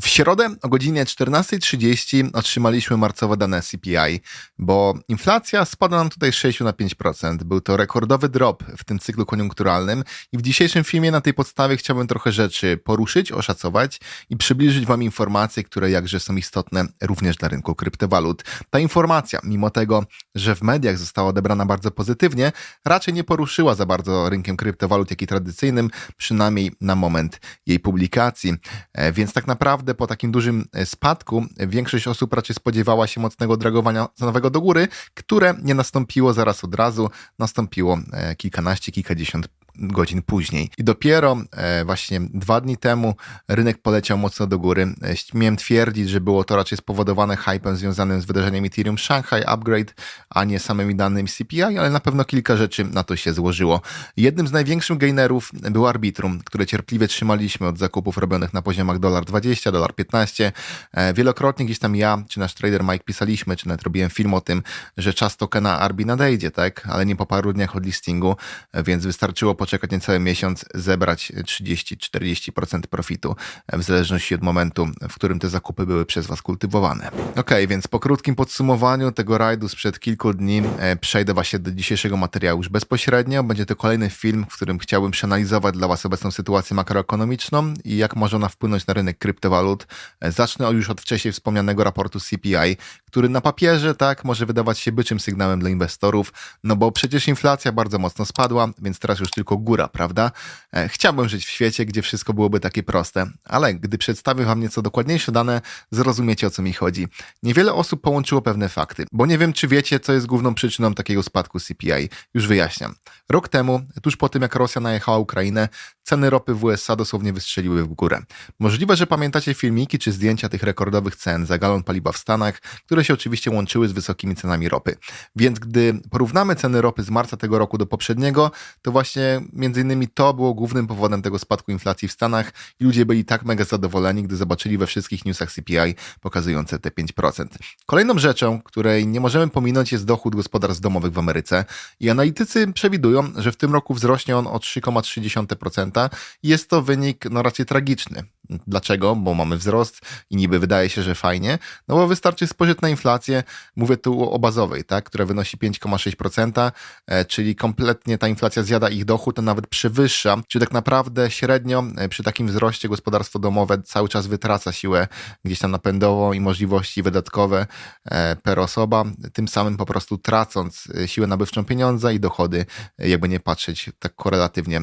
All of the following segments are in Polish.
W środę o godzinie 14.30 otrzymaliśmy marcowe dane CPI, bo inflacja spada nam tutaj z 6 na 5%. Był to rekordowy drop w tym cyklu koniunkturalnym i w dzisiejszym filmie na tej podstawie chciałbym trochę rzeczy poruszyć, oszacować i przybliżyć Wam informacje, które jakże są istotne również dla rynku kryptowalut. Ta informacja, mimo tego, że w mediach została odebrana bardzo pozytywnie, raczej nie poruszyła za bardzo rynkiem kryptowalut, jak i tradycyjnym, przynajmniej na moment jej publikacji. E, Więc tak naprawdę po takim dużym e, spadku większość osób raczej spodziewała się mocnego dragowania cenowego do góry, które nie nastąpiło zaraz od razu, nastąpiło e, kilkanaście, kilkadziesiąt godzin później. I dopiero e, właśnie dwa dni temu rynek poleciał mocno do góry. E, Śmiem twierdzić, że było to raczej spowodowane hypem związanym z wydarzeniem Ethereum Shanghai Upgrade, a nie samymi danymi CPI, ale na pewno kilka rzeczy na to się złożyło. Jednym z największych gainerów był Arbitrum, które cierpliwie trzymaliśmy od zakupów robionych na poziomach dolar 20, dolar 15. E, Wielokrotnie gdzieś tam ja, czy nasz trader Mike pisaliśmy, czy nawet robiłem film o tym, że czas tokena Arbi nadejdzie, tak? Ale nie po paru dniach od listingu, więc wystarczyło poczekać niecały miesiąc, zebrać 30-40% profitu, w zależności od momentu, w którym te zakupy były przez Was kultywowane. Ok, więc po krótkim podsumowaniu tego rajdu sprzed kilku dni e, przejdę właśnie do dzisiejszego materiału już bezpośrednio. Będzie to kolejny film, w którym chciałbym przeanalizować dla Was obecną sytuację makroekonomiczną i jak może ona wpłynąć na rynek kryptowalut. E, Zacznę już od wcześniej wspomnianego raportu CPI, który na papierze tak może wydawać się byczym sygnałem dla inwestorów, no bo przecież inflacja bardzo mocno spadła, więc teraz już tylko góra, prawda? E, Chciałbym żyć w świecie, gdzie wszystko byłoby takie proste, ale gdy przedstawię Wam nieco dokładniejsze dane, zrozumiecie o co mi chodzi. Niewiele osób połączyło pewne fakty, bo nie wiem, czy wiecie, co jest główną przyczyną takiego spadku CPI. Już wyjaśniam. Rok temu, tuż po tym jak Rosja najechała Ukrainę, ceny ropy w USA dosłownie wystrzeliły w górę. Możliwe, że pamiętacie filmiki czy zdjęcia tych rekordowych cen za galon paliwa w Stanach, które się oczywiście łączyły z wysokimi cenami ropy. Więc gdy porównamy ceny ropy z marca tego roku do poprzedniego, to właśnie między innymi to było głównym powodem tego spadku inflacji w Stanach i ludzie byli tak mega zadowoleni, gdy zobaczyli we wszystkich newsach CPI pokazujące te 5%. Kolejną rzeczą, której nie możemy pominąć jest dochód gospodarstw domowych w Ameryce i analitycy przewidują, że w tym roku wzrośnie on o 3,3%. Jest to wynik no raczej tragiczny. Dlaczego? Bo mamy wzrost i niby wydaje się, że fajnie, no bo wystarczy spojrzeć na inflację, mówię tu o bazowej, tak, która wynosi 5,6%, e, czyli kompletnie ta inflacja zjada ich dochód, a nawet przewyższa, czyli tak naprawdę średnio e, przy takim wzroście gospodarstwo domowe cały czas wytraca siłę gdzieś tam napędową i możliwości wydatkowe e, per osoba, tym samym po prostu tracąc siłę nabywczą pieniądza i dochody, jakby nie patrzeć tak korelatywnie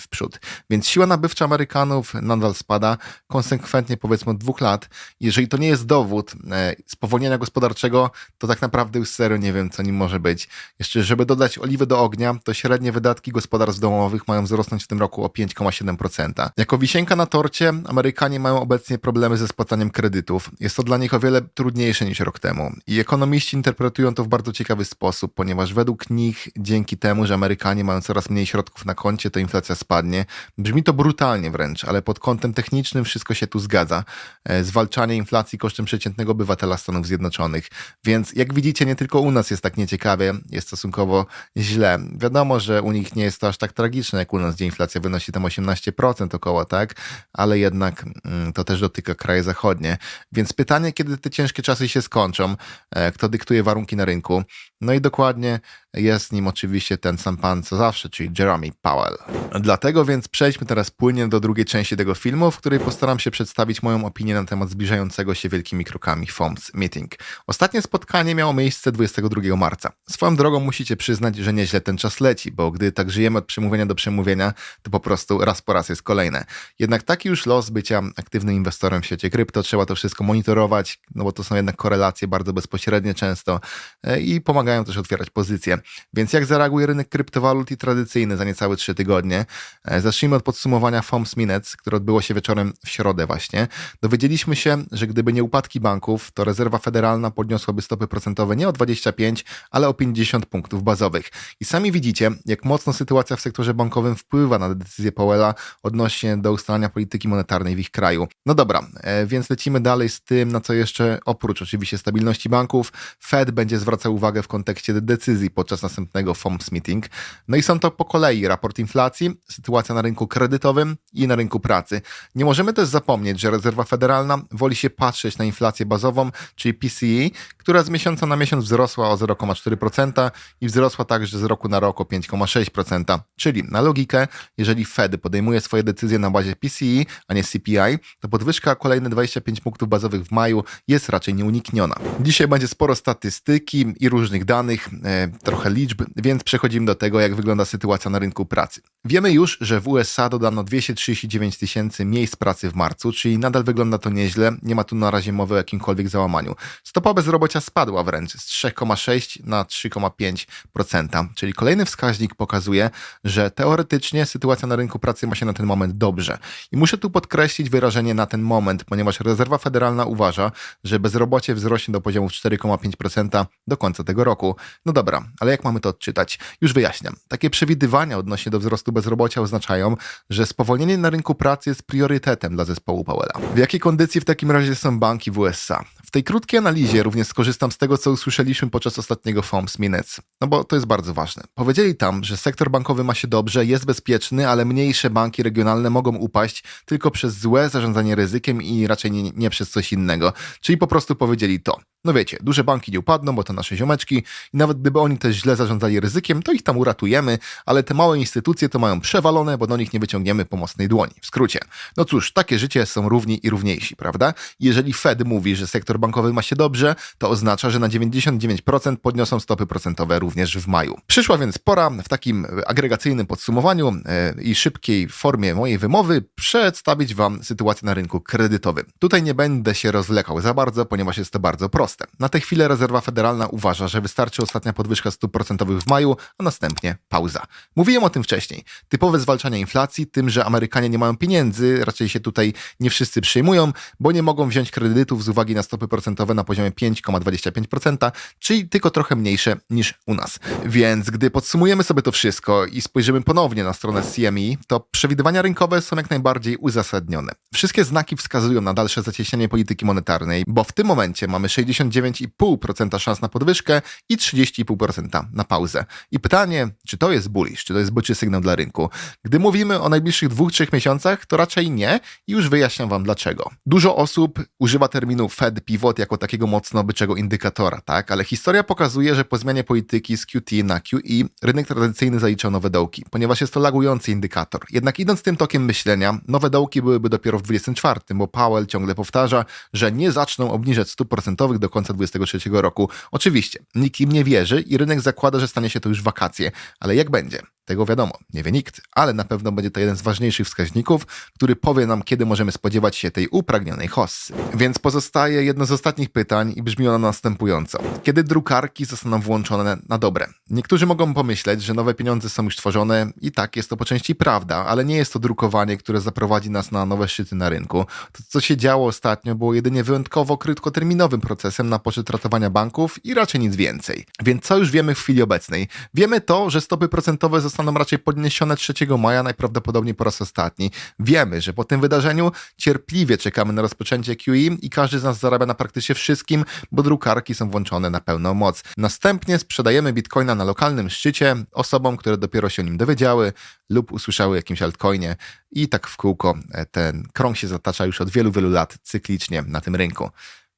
w przód. Więc siła nabywcza Amerykanów nadal spada konsekwentnie powiedzmy od dwóch lat. Jeżeli to nie jest dowód e, spowolnienia gospodarczego, to tak naprawdę już serio nie wiem, co nim może być. Jeszcze, żeby dodać oliwy do ognia, to średnie wydatki gospodarstw domowych mają wzrosnąć w tym roku o 5,7%. Jako wisienka na torcie, Amerykanie mają obecnie problemy ze spłacaniem kredytów. Jest to dla nich o wiele trudniejsze niż rok temu. I ekonomiści interpretują to w bardzo ciekawy sposób, ponieważ według nich, dzięki temu, że Amerykanie mają coraz mniej środków na koncie, to inflacja spadnie. Brzmi to brutalnie wręcz, ale pod kątem technicznym wszystko się tu zgadza. E, Zwalczanie inflacji kosztem przeciętnego obywatela Stanów Zjednoczonych. Więc jak widzicie, nie tylko u nas jest tak nieciekawie, jest stosunkowo źle. Wiadomo, że u nich nie jest to aż tak tragiczne jak u nas, gdzie inflacja wynosi tam 18% około, tak? Ale jednak mm, to też dotyka kraje zachodnie. Więc pytanie, kiedy te ciężkie czasy się skończą, e, kto dyktuje warunki na rynku. No i dokładnie jest nim oczywiście ten sam pan co zawsze, czyli Jeremy Powell. Dlatego więc przejdźmy teraz płynnie do drugiej części tego filmu, w której postaram się przedstawić moją opinię na temat zbliżającego się wielkimi krokami FOMS Meeting. Ostatnie spotkanie miało miejsce 22 marca. Swoją drogą musicie przyznać, że nieźle ten czas leci, bo gdy tak żyjemy od przemówienia do przemówienia, to po prostu raz po raz jest kolejne. Jednak taki już los bycia aktywnym inwestorem w świecie krypto, trzeba to wszystko monitorować, no bo to są jednak korelacje bardzo bezpośrednie często e, i pomagają też otwierać pozycje. Więc jak zareaguje rynek kryptowalut i tradycyjny za niecałe 3 tygodnie? E, Zacznijmy od podsumowania FOMS Minutes, które odbyło się wieczorem w środę właśnie. Dowiedzieliśmy się, że gdyby nie upadki banków, to rezerwa federalna podniosłaby stopy procentowe nie o 25, ale o 50 punktów bazowych. I sami widzicie, jak mocno sytuacja w sektorze bankowym wpływa na decyzję Powella odnośnie do ustalania polityki monetarnej w ich kraju. No dobra, e, więc lecimy dalej z tym, na co jeszcze oprócz oczywiście stabilności banków, Fed będzie zwracał uwagę w kontekście decyzji podczas podczas następnego FOMC meeting. No i są to po kolei raport inflacji, sytuacja na rynku kredytowym i na rynku pracy. Nie możemy też zapomnieć, że rezerwa federalna woli się patrzeć na inflację bazową, czyli PCE, która z miesiąca na miesiąc wzrosła o 0,4% i wzrosła także z roku na rok o 5,6%. Czyli na logikę, jeżeli Fed podejmuje swoje decyzje na bazie PCE, a nie CPI, to podwyżka kolejne 25 punktów bazowych w maju jest raczej nieunikniona. Dzisiaj będzie sporo statystyki i różnych danych, e, trochę liczb, więc przechodzimy do tego, jak wygląda sytuacja na rynku pracy. Wiemy już, że w USA dodano 239 tysięcy miejsc pracy w marcu, czyli nadal wygląda to nieźle, nie ma tu na razie mowy o jakimkolwiek załamaniu. Stopa bezrobocia spadła wręcz z 3,6 na 3,5%, czyli kolejny wskaźnik pokazuje, że teoretycznie sytuacja na rynku pracy ma się na ten moment dobrze. I muszę tu podkreślić wyrażenie na ten moment, ponieważ rezerwa federalna uważa, że bezrobocie wzrośnie do poziomu 4,5% do końca tego roku. No dobra, ale jak mamy to odczytać? Już wyjaśniam. Takie przewidywania odnośnie do wzrostu bezrobocia oznaczają, że spowolnienie na rynku pracy jest priorytetem dla zespołu Powella. W jakiej kondycji w takim razie są banki w USA? W tej krótkiej analizie również skorzystam z tego, co usłyszeliśmy podczas ostatniego FOMS Minutes, no bo to jest bardzo ważne. Powiedzieli tam, że sektor bankowy ma się dobrze, jest bezpieczny, ale mniejsze banki regionalne mogą upaść tylko przez złe zarządzanie ryzykiem i raczej nie, nie przez coś innego. Czyli po prostu powiedzieli to. No wiecie, duże banki nie upadną, bo to nasze ziomeczki i nawet gdyby oni też źle zarządzali ryzykiem, to ich tam uratujemy, ale te małe instytucje to mają przewalone, bo do nich nie wyciągniemy pomocnej dłoni. W skrócie. No cóż, takie życie są równi i równiejsi, prawda? Jeżeli Fed mówi, że sektor bankowy ma się dobrze, to oznacza, że na 99% podniosą stopy procentowe również w maju. Przyszła więc pora w takim agregacyjnym podsumowaniu yy, i szybkiej formie mojej wymowy przedstawić Wam sytuację na rynku kredytowym. Tutaj nie będę się rozwlekał za bardzo, ponieważ jest to bardzo proste proste. Na tę chwilę rezerwa federalna uważa, że wystarczy ostatnia podwyżka stóp procentowych w maju, a następnie pauza. Mówiłem o tym wcześniej. Typowe zwalczanie inflacji, tym, że Amerykanie nie mają pieniędzy, raczej się tutaj nie wszyscy przyjmują, bo nie mogą wziąć kredytów z uwagi na stopy procentowe na poziomie 5,25%, czyli tylko trochę mniejsze niż u nas. Więc gdy podsumujemy sobie to wszystko i spojrzymy ponownie na stronę CME, to przewidywania rynkowe są jak najbardziej uzasadnione. Wszystkie znaki wskazują na dalsze zacieśnianie polityki monetarnej, bo w tym momencie mamy 60 59,5% szans na podwyżkę i 30,5% na pauzę. I pytanie, czy to jest bullish, czy to jest byczy sygnał dla rynku? Gdy mówimy o najbliższych dwóch, trzech miesiącach, to raczej nie i już wyjaśniam Wam dlaczego. Dużo osób używa terminu Fed Pivot jako takiego mocno byczego indykatora, tak? Ale historia pokazuje, że po zmianie polityki z QT na QE rynek tradycyjny zaliczał nowe dołki, ponieważ jest to lagujący indykator. Jednak idąc tym tokiem myślenia, nowe dołki byłyby dopiero w 24, bo Powell ciągle powtarza, że nie zaczną obniżać stóp procentowych do końca 2023 roku. Oczywiście, nikt im nie wierzy i rynek zakłada, że stanie się to już wakacje, ale jak będzie? Tego wiadomo, nie wie nikt, ale na pewno będzie to jeden z ważniejszych wskaźników, który powie nam, kiedy możemy spodziewać się tej upragnionej hossy. Więc pozostaje jedno z ostatnich pytań i brzmi ono następująco. Kiedy drukarki zostaną włączone na dobre? Niektórzy mogą pomyśleć, że nowe pieniądze są już tworzone i tak jest to po części prawda, ale nie jest to drukowanie, które zaprowadzi nas na nowe szczyty na rynku. To, co się działo ostatnio, było jedynie wyjątkowo krótkoterminowym procesem na poczet ratowania banków i raczej nic więcej. Więc co już wiemy w chwili obecnej? Wiemy to, że stopy procentowe zostaną zostaną raczej podniesione 3 maja, najprawdopodobniej po raz ostatni. Wiemy, że po tym wydarzeniu cierpliwie czekamy na rozpoczęcie QE i każdy z nas zarabia na praktycznie wszystkim, bo drukarki są włączone na pełną moc. Następnie sprzedajemy bitcoina na lokalnym szczycie osobom, które dopiero się o nim dowiedziały lub usłyszały o jakimś altcoinie i tak w kółko e, ten krąg się zatacza już od wielu, wielu lat cyklicznie na tym rynku.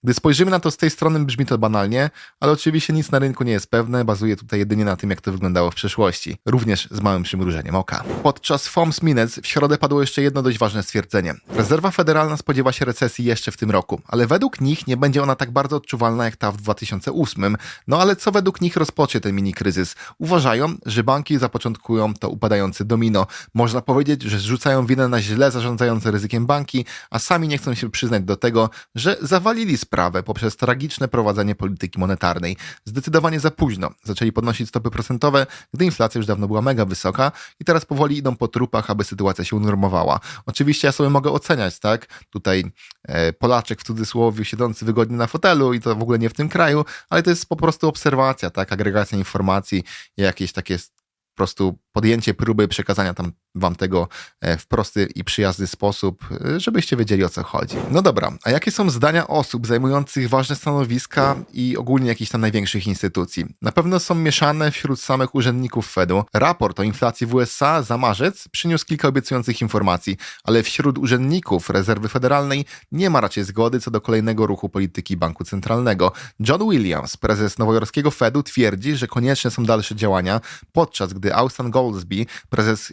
Gdy spojrzymy na to z tej strony, brzmi to banalnie, ale oczywiście nic na rynku nie jest pewne, bazuje tutaj jedynie na tym, jak to wyglądało w przeszłości, również z małym przymrużeniem oka. Podczas FOMS Minutes w środę padło jeszcze jedno dość ważne stwierdzenie. Rezerwa Federalna spodziewa się recesji jeszcze w tym roku, ale według nich nie będzie ona tak bardzo odczuwalna jak ta w 2008. No ale co według nich rozpocznie ten mini kryzys? Uważają, że banki zapoczątkują to upadający domino. Można powiedzieć, że zrzucają winę na źle zarządzające ryzykiem banki, a sami nie chcą się przyznać do tego, że zawalili sprawę sprawę poprzez tragiczne prowadzenie polityki monetarnej. Zdecydowanie za późno zaczęli podnosić stopy procentowe, gdy inflacja już dawno była mega wysoka i teraz powoli idą po trupach, aby sytuacja się unormowała. Oczywiście ja sobie mogę oceniać, tak? Tutaj e, Polaczek w cudzysłowie siedzący wygodnie na fotelu i to w ogóle nie w tym kraju, ale to jest po prostu obserwacja, tak? Agregacja informacji, jakieś takie po prostu podjęcie próby przekazania tam wam tego e, w prosty i przyjazny sposób, e, żebyście wiedzieli o co chodzi. No dobra, a jakie są zdania osób zajmujących ważne stanowiska i ogólnie jakichś tam największych instytucji? Na pewno są mieszane wśród samych urzędników Fedu. Raport o inflacji w USA za marzec przyniósł kilka obiecujących informacji, ale wśród urzędników rezerwy federalnej nie ma raczej zgody co do kolejnego ruchu polityki banku centralnego. John Williams, prezes nowojorskiego Fedu, twierdzi, że konieczne są dalsze działania, podczas gdy Austin Goldsby, prezes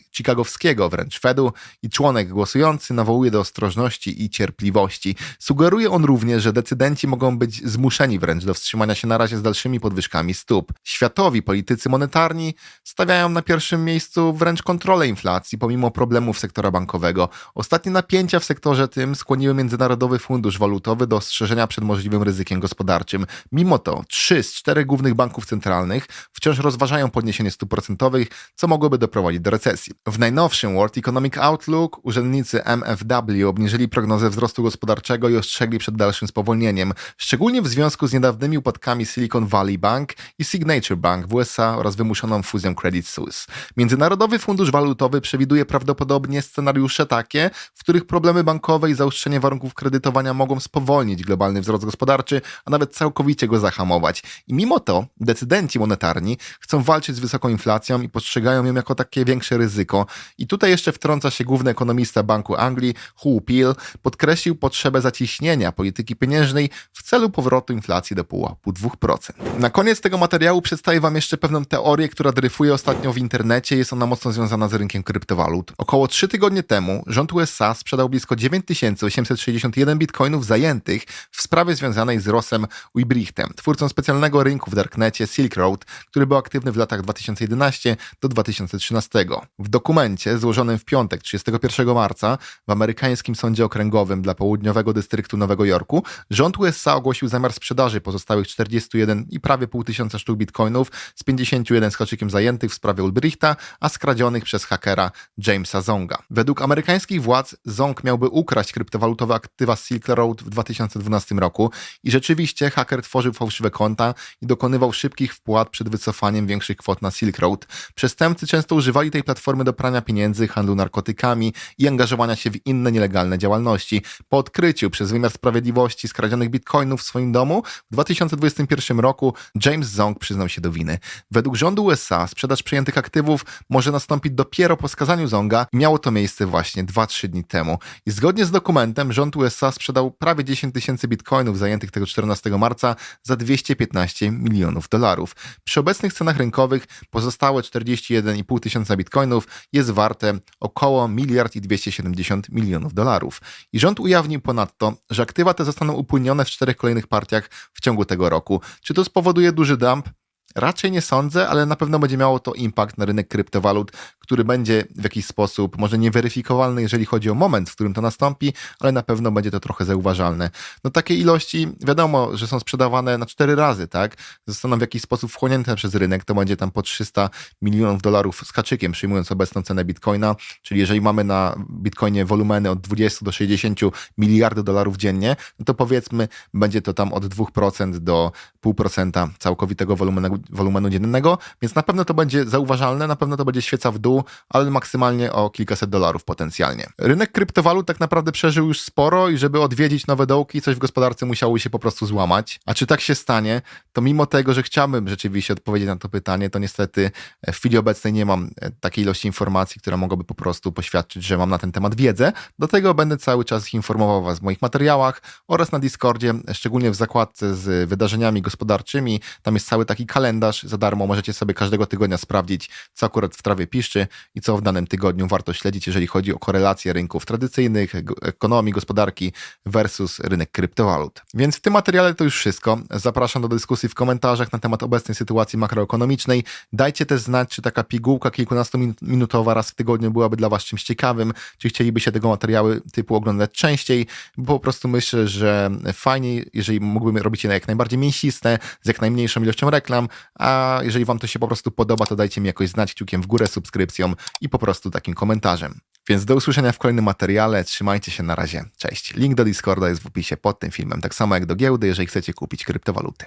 chicagowskiego wręcz Fedu i członek głosujący nawołuje do ostrożności i cierpliwości. Sugeruje on również, że decydenci mogą być zmuszeni wręcz do wstrzymania się na razie z dalszymi podwyżkami stóp. Światowi politycy monetarni stawiają na pierwszym miejscu wręcz kontrolę inflacji, pomimo problemów sektora bankowego. Ostatnie napięcia w sektorze tym skłoniły Międzynarodowy Fundusz Walutowy do ostrzeżenia przed możliwym ryzykiem gospodarczym. Mimo to trzy z czterech głównych banków centralnych wciąż rozważają podniesienie stóp procentowych, co mogłoby doprowadzić do recesji. W najnowszym World Economic Outlook urzędnicy MFW obniżyli prognozę wzrostu gospodarczego i ostrzegli przed dalszym spowolnieniem, szczególnie w związku z niedawnymi upadkami Silicon Valley Bank i Signature Bank w USA oraz wymuszoną fuzją Credit Suisse. Międzynarodowy Fundusz Walutowy przewiduje prawdopodobnie scenariusze takie, w których problemy bankowe i zaostrzenie warunków kredytowania mogą spowolnić globalny wzrost gospodarczy, a nawet całkowicie go zahamować. I mimo to decydenci monetarni chcą walczyć z wysoką inflacją i postrzegają ją jako takie większe ryzyko. I tutaj jeszcze wtrąca się główny ekonomista Banku Anglii, Hu Peel, podkreślił potrzebę zacieśnienia polityki pieniężnej w celu powrotu inflacji do pułapu 2%. Na koniec tego materiału przedstawię Wam jeszcze pewną teorię, która dryfuje ostatnio w internecie. Jest ona mocno związana z rynkiem kryptowalut. Około 3 tygodnie temu rząd USA sprzedał blisko 9861 bitcoinów zajętych w sprawie związanej z Rossem Uibrichtem, twórcą specjalnego rynku w darknecie Silk Road, który był aktywny w latach 2011 do 2013. W dokumencie złożonym w piątek 31 marca w amerykańskim sądzie okręgowym dla południowego dystryktu Nowego Jorku rząd USA ogłosił zamiar sprzedaży pozostałych 41 i prawie pół tysiąca sztuk bitcoinów z 51 z haczykiem zajętych w sprawie Ulbrichta, a skradzionych przez hakera Jamesa Zonga. Według amerykańskich władz Zong miałby ukraść kryptowalutowe aktywa Silk Road w 2012 roku i rzeczywiście haker tworzył fałszywe konta i dokonywał szybkich wpłat przed wycofaniem większych kwot na Silk Road. Przestępcy często używali tej platformy do prania pieniędzy, handlu narkotykami i angażowania się w inne nielegalne działalności. Po odkryciu przez wymiar sprawiedliwości skradzionych bitcoinów w swoim domu w 2021 roku James Zong przyznał się do winy. Według rządu USA sprzedaż przejętych aktywów może nastąpić dopiero po skazaniu Zonga i miało to miejsce właśnie 2-3 dni temu. I zgodnie z dokumentem rząd USA sprzedał prawie 10 tysięcy bitcoinów zajętych tego 14 marca za 215 milionów dolarów. Przy obecnych cenach rynkowych pozostałe 41,5 tysiąca bitcoinów jest warte około miliard i 270 milionów dolarów. I rząd ujawnił ponadto, że aktywa te zostaną upłynione w czterech kolejnych partiach w ciągu tego roku. Czy to spowoduje duży dump? Raczej nie sądzę, ale na pewno będzie miało to impact na rynek kryptowalut, który będzie w jakiś sposób może nieweryfikowalny, jeżeli chodzi o moment, w którym to nastąpi, ale na pewno będzie to trochę zauważalne. No takie ilości wiadomo, że są sprzedawane na cztery razy, tak? Zostaną w jakiś sposób wchłonięte przez rynek, to będzie tam po 300 milionów dolarów z kaczykiem, przyjmując obecną cenę bitcoina, czyli jeżeli mamy na bitcoinie wolumeny od 20 do 60 miliardów dolarów dziennie, no to powiedzmy będzie to tam od 2% do 0,5% całkowitego wolumenu wolumenu dziennego, więc na pewno to będzie zauważalne, na pewno to będzie świeca w dół, ale maksymalnie o kilkaset dolarów potencjalnie. Rynek kryptowalut tak naprawdę przeżył już sporo i żeby odwiedzić nowe dołki, coś w gospodarce musiało się po prostu złamać. A czy tak się stanie, to mimo tego, że chciałbym rzeczywiście odpowiedzieć na to pytanie, to niestety w chwili obecnej nie mam e, takiej ilości informacji, która mogłaby po prostu poświadczyć, że mam na ten temat wiedzę. Do tego będę cały czas informował Was w moich materiałach oraz na Discordzie, szczególnie w zakładce z wydarzeniami gospodarczymi. Tam jest cały taki kalendarz kalendarz za darmo. Możecie sobie każdego tygodnia sprawdzić, co akurat w trawie piszczy i co w danym tygodniu warto śledzić, jeżeli chodzi o korelację rynków tradycyjnych, ekonomii, gospodarki versus rynek kryptowalut. Więc w tym materiale to już wszystko. Zapraszam do dyskusji w komentarzach na temat obecnej sytuacji makroekonomicznej. Dajcie też znać, czy taka pigułka kilkunastominutowa raz w tygodniu byłaby dla Was czymś ciekawym, czy chcielibyście tego materiały typu oglądać częściej, bo po prostu myślę, że fajniej, jeżeli mógłbym robić je jak najbardziej mięsiste, z jak najmniejszą ilością reklam, a jeżeli Wam to się po prostu podoba, to dajcie mi jakoś znać kciukiem w górę, subskrypcją i po prostu takim komentarzem. Więc do usłyszenia w kolejnym materiale. Trzymajcie się na razie. Cześć. Link do Discorda jest w opisie pod tym filmem, tak samo jak do giełdy, jeżeli chcecie kupić kryptowaluty.